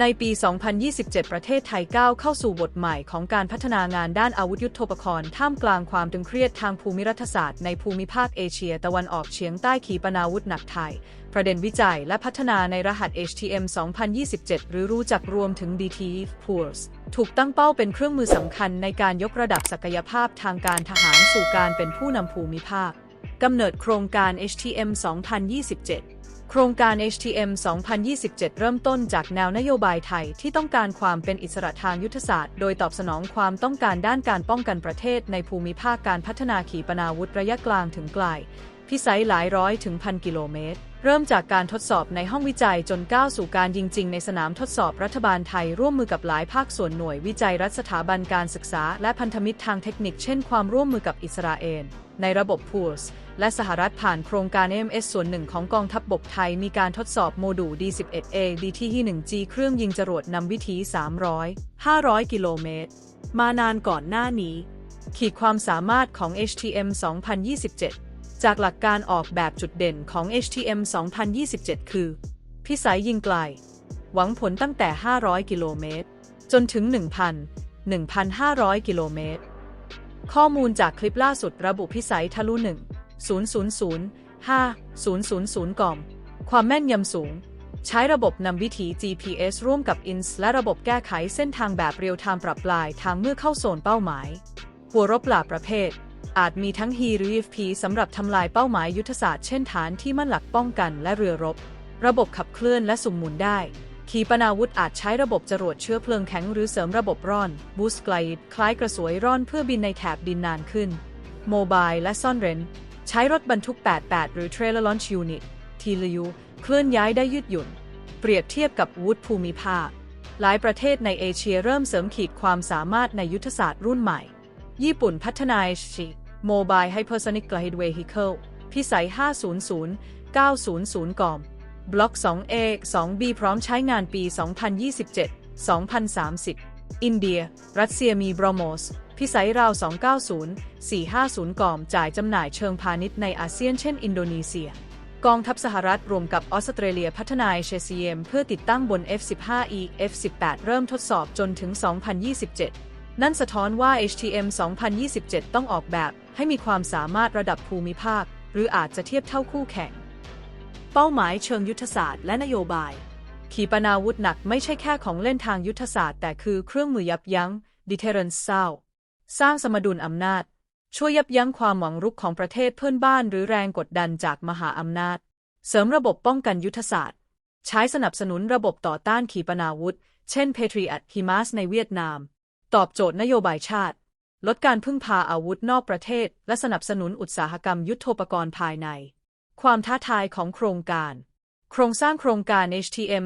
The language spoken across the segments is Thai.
ในปี 2027 ประเทศไทยก้าวเข้าสู่บทใหม่ของการพัฒนางานด้านอาวุธยุทโธปกรณ์ท่ามกลางความตึงเครียดทางภูมิรัฐศาสตร์ในภูมิภาคเอเชียตะวันออกเฉียงใต้ขีปนาวุธหนักไทย ประเด็นวิจัยและพัฒนาในรหัส HTM 2027 หรือรู้จักรวมถึง DT Pools ถูกตั้งเป้าเป็นเครื่องมือสำคัญในการยกระดับศักยภาพทางการทหารสู่การเป็นผู้นำภูมิภาคกำเนิดโครงการ HTM 2027 โครงการ HTM 2027 เริ่มต้นจากแนวนโยบายไทยที่ต้องการความเป็นอิสระทางยุทธศาสตร์ โดยตอบสนองความต้องการด้านการป้องกันประเทศในภูมิภาคการพัฒนาขีปนาวุธระยะกลางถึงไกล พิสัยหลายร้อยถึงพันกิโลเมตร เริ่มจากการทดสอบในห้องวิจัยจนก้าวสู่การยิงจริงในสนามทดสอบรัฐบาลไทยร่วมมือกับหลายภาคส่วนหน่วยวิจัยรัฐสถาบันการศึกษา และพันธมิตรทางเทคนิคเช่นความร่วมมือกับอิสราเอลในระบบ Pools และสหรัฐผ่านโครงการ MS ส่วนหนึ่งของกองทัพบบกไทยมีการทดสอบโมดูล D11A DT1G เครื่องยิงจรวดนำวิถี 300 500 กิโลเมตร มานานก่อนหน้านี้ ขีดความสามารถของ HTM 2027 จากหลักการออกแบบจุดเด่นของ HTM 2027 คือ พิสัยยิงไกล หวังผลตั้งแต่ 500 กิโลเมตร จนถึง 1,000 1,500 กิโลเมตร ข้อมูลจากคลิปล่าสุดระบุพิสัยทะลุ 1 000 5 000กล่อม ความแม่นยำสูง ใช้ระบบนำวิถี GPS ร่วมกับ INS และระบบแก้ไขเส้นทางแบบเรียลไทม์ปรับปลายทางเมื่อเข้าโซนเป้าหมาย หัวรบหลากประเภท อาจมีทั้ง HE หรือ FP สำหรับทำลายเป้าหมายยุทธศาสตร์เช่นฐานที่มั่นหลักป้องกันและเรือรบ ระบบขับเคลื่อนและสุ่มหมุนได้ ขีปนาวุธอาจใช้ระบบจรวดเชื้อเพลิงแข็งหรือเสริมระบบร่อนบูสไกลคล้ายกระสวยร่อนเพื่อบินในแถบดินนานขึ้นโมบายและซ่อนเร้น ใช้รถบรรทุก 88 หรือ Trailer Launch Unit TLU เคลื่อนย้ายได้ยืดหยุ่น เปรียบเทียบกับวุธภูมิภาค หลายประเทศในเอเชียเริ่มเสริมขีดความสามารถในยุทธศาสตร์รุ่นใหม่ ญี่ปุ่นพัฒนา HG Mobile Hypersonic Glide Vehicle พิสัย 500 900กอม บล็อก 2A 2B พร้อมใช้งานปี 2027 2030 อินเดีย รัสเซียมีบรโมสพิสัยราว 290 450กอม จ่ายจำหน่ายเชิงพาณิชย์ในอาเซียนเช่นอินโดนีเซีย กองทัพสหรัฐรวมกับออสเตรเลียพัฒนา HCM เพื่อติดตั้งบน F-15E F-18 เริ่มทดสอบจนถึง 2027 นั่นสะท้อนว่า HTM 2027 ต้องออกแบบให้มีความสามารถระดับภูมิภาค หรืออาจจะเทียบเท่าคู่แข่ง เป้าหมายเชิงยุทธศาสตร์และนโยบาย ขีปนาวุธหนักไม่ใช่แค่ของเล่นทางยุทธศาสตร์ แต่คือเครื่องมือยับยั้ง deterrence เศร้าสร้างสมดุลอำนาจ ช่วยยับยั้งความหวังรุกของประเทศเพื่อนบ้าน หรือแรงกดดันจากมหาอำนาจ เสริมระบบป้องกันยุทธศาสตร์ ใช้สนับสนุนระบบต่อต้านขีปนาวุธ เช่น Patriot HIMARS ในเวียดนาม ตอบโจทย์นโยบายชาติ ลดการพึ่งพาอาวุธนอกประเทศ และสนับสนุนอุตสาหกรรมยุทโธปกรณ์ภายใน ความท้าทายของโครงการ โครงสร้างโครงการ HTM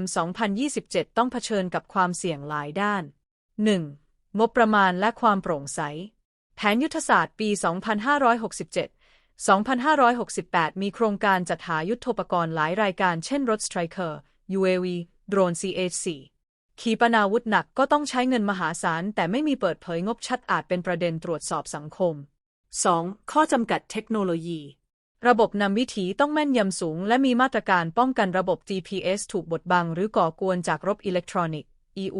2027 ต้องเผชิญกับความเสี่ยงหลายด้าน 1. งบประมาณและความโปร่งใส แผนยุทธศาสตร์ปี 2567 2568 มีโครงการจัดหายุทโธปกรณ์หลายรายการเช่นรถ Striker UAV โดรน CH-4 ขีปนาวุธหนักก็ต้องใช้เงินมหาศาล แต่ไม่มีเปิดเผยงบชัดอาจเป็นประเด็นตรวจสอบสังคม 2. ข้อจำกัดเทคโนโลยี ระบบนำวิถีต้องแม่นยำสูง และมีมาตรการป้องกันระบบ GPS ถูกบดบังหรือก่อกวนจากรบอิเล็กทรอนิกส์ EU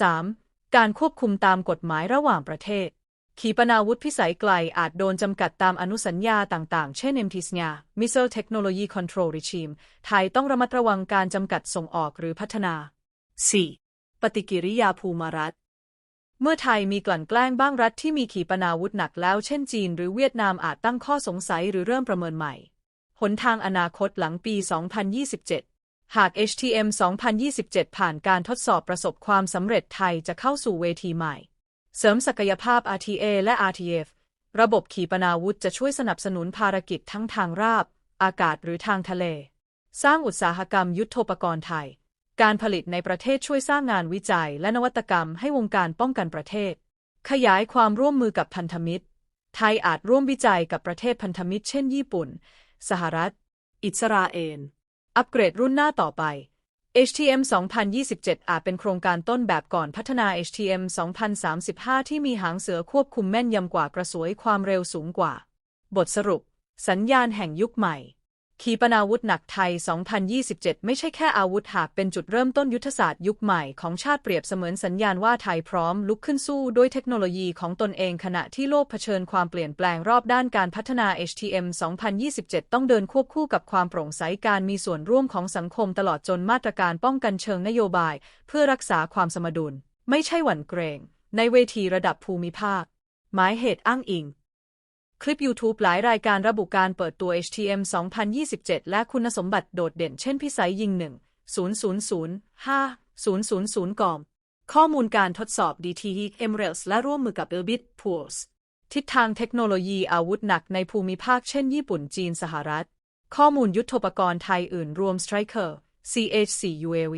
3. การควบคุมตามกฎหมายระหว่างประเทศ ขีปนาวุธพิสัยไกลอาจโดนจำกัดตามอนุสัญญาต่างๆ เช่น MTSNA Missile Technology Control Regime ไทยต้องระมัดระวังการจำกัดส่งออกหรือพัฒนา 4. ปฏิกิริยาภูมิรัฐ เมื่อไทยมีกลั่นแกล้งบ้างรัฐที่มีขีปนาวุธหนักแล้วเช่นจีนหรือเวียดนามอาจตั้งข้อสงสัยหรือเริ่มประเมินใหม่ หนทางอนาคตหลังปี 2027 หาก HTM 2027 ผ่านการทดสอบประสบความสำเร็จไทยจะเข้าสู่เวทีใหม่ เสริมศักยภาพ RTA และ RTF ระบบขีปนาวุธจะช่วยสนับสนุนภารกิจทั้งทางราบ อากาศหรือทางทะเล สร้างอุตสาหกรรมยุทโธปกรณ์ไทย การผลิตในประเทศช่วยสร้างงานวิจัยและนวัตกรรมให้วงการป้องกันประเทศ ขยายความร่วมมือกับพันธมิตร ไทยอาจร่วมวิจัยกับประเทศพันธมิตร เช่น ญี่ปุ่น สหรัฐ อิสราเอล อัปเกรดรุ่นหน้าต่อไป HTM 2027 อาจเป็นโครงการต้นแบบก่อนพัฒนา HTM 2035 ที่มีหางเสือควบคุมแม่นยำกว่ากระสวยความเร็วสูงกว่า บทสรุป สัญญาณแห่งยุคใหม่ ขีปนาวุธหนักไทย 2027 ไม่ใช่แค่อาวุธหากเป็นจุดเริ่มต้นยุทธศาสตร์ยุคใหม่ของชาติเปรียบเสมือนสัญญาณว่าไทยพร้อมลุกขึ้นสู้ด้วยเทคโนโลยีของตนเองขณะที่โลกเผชิญความเปลี่ยนแปลงรอบด้านการพัฒนา HTM 2027 ต้องเดินควบคู่กับความโปร่งใสการมีส่วนร่วมของสังคมตลอดจนมาตรการป้องกันเชิงนโยบาย เพื่อรักษาความสมดุล ไม่ใช่หวั่นเกรง ในเวทีระดับภูมิภาค หมายเหตุอ้างอิง คลิป YouTube หลายรายการระบุการเปิดตัว HTM 2027 และคุณสมบัติโดดเด่นเช่นพิสัยยิง 1 000 5 000 กอม ข้อมูลการทดสอบ DTE Emirates และร่วมมือกับ Elbit Pools ทิศทางเทคโนโลยีอาวุธหนักในภูมิภาคเช่นญี่ปุ่นจีนสหรัฐ ข้อมูลยุทธปกรณ์ไทยอื่นรวม Striker CH4 UAV